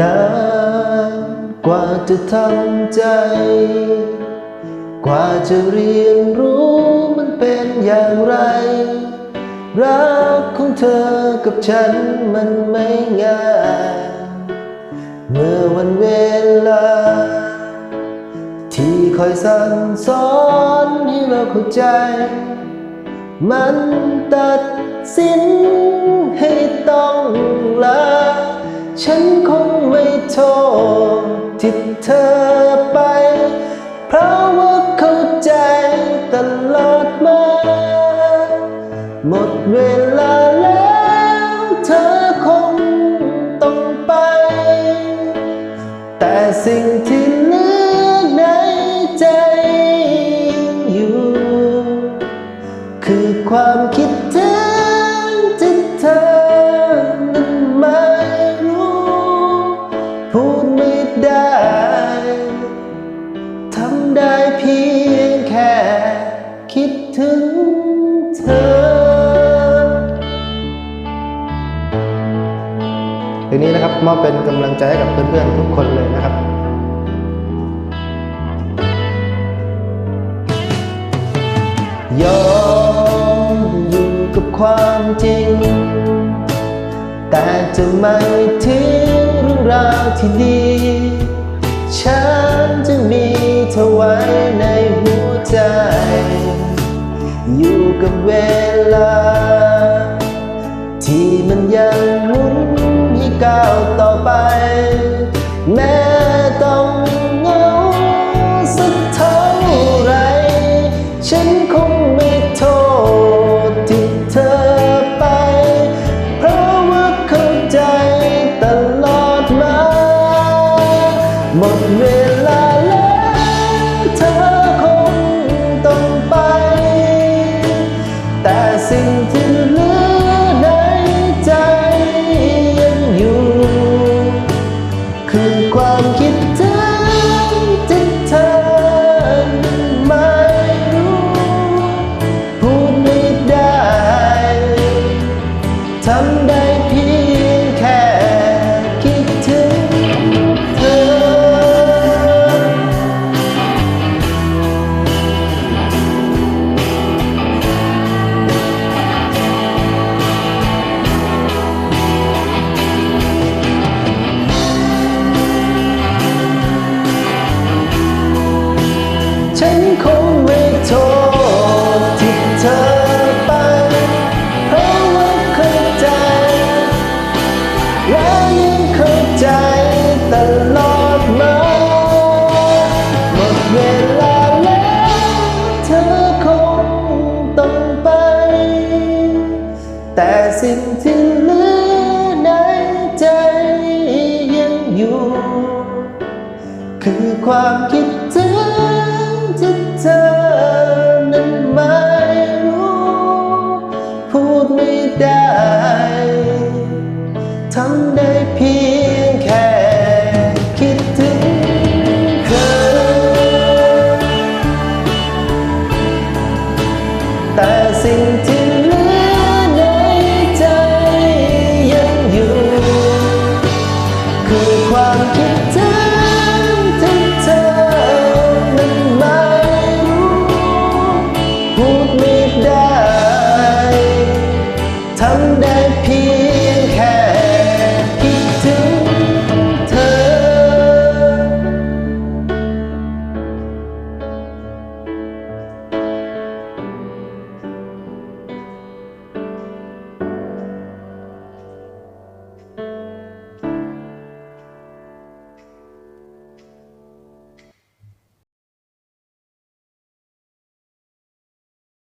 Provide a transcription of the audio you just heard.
นานกว่าจะทำใจ กว่าจะเรียนรู้มันเป็นอย่างไร รักของเธอกับฉันมันไม่ง่าย เมื่อวันเวลา ที่คอยสั่งสอนให้เราเข้าใจ มันตัดสินให้ต้องลาฉัน เธอไป เพราะว่าเข้าใจตลอดมา หมดเวลาแล้วเธอคงต้องไป แต่สิ่งที่เหลือในใจอยู่ คือความคิดถึงที่เธอนั้นไม่รู้ พูดไม่ได้ ได้เพียงแค่คิดถึงเธอทีนี้นะครับมอบเป็นกำลังใจให้กับเพื่อนๆทุกคนเลยนะครับยอมอยู่กับความจริง แต่จะไม่ทิ้งเรื่องราวที่ดี ฉันจะมีเธอไว้ในหัวใจ อยู่กับเวลา ที่มันยังหมุนให้ก้าวต่อไป หมดเวลาแล้วเธอคงต้องไป แต่สิ่งที่เหลือในใจยังอยู่ คือความคิดถึงที่เธอไม่รู้ พูดไม่ได้ทำ คงไม่โทษที่เธอไป เพราะว่าเข้าใจ และยังเข้าใจตลอดมาหมดเวลาแล้วเธอคงต้องไป แต่สิ่งที่เหลือในใจยังอยู่ คือความคิดถึง ที่เธอนั้นไม่รู้ พูดไม่ได้ทำได้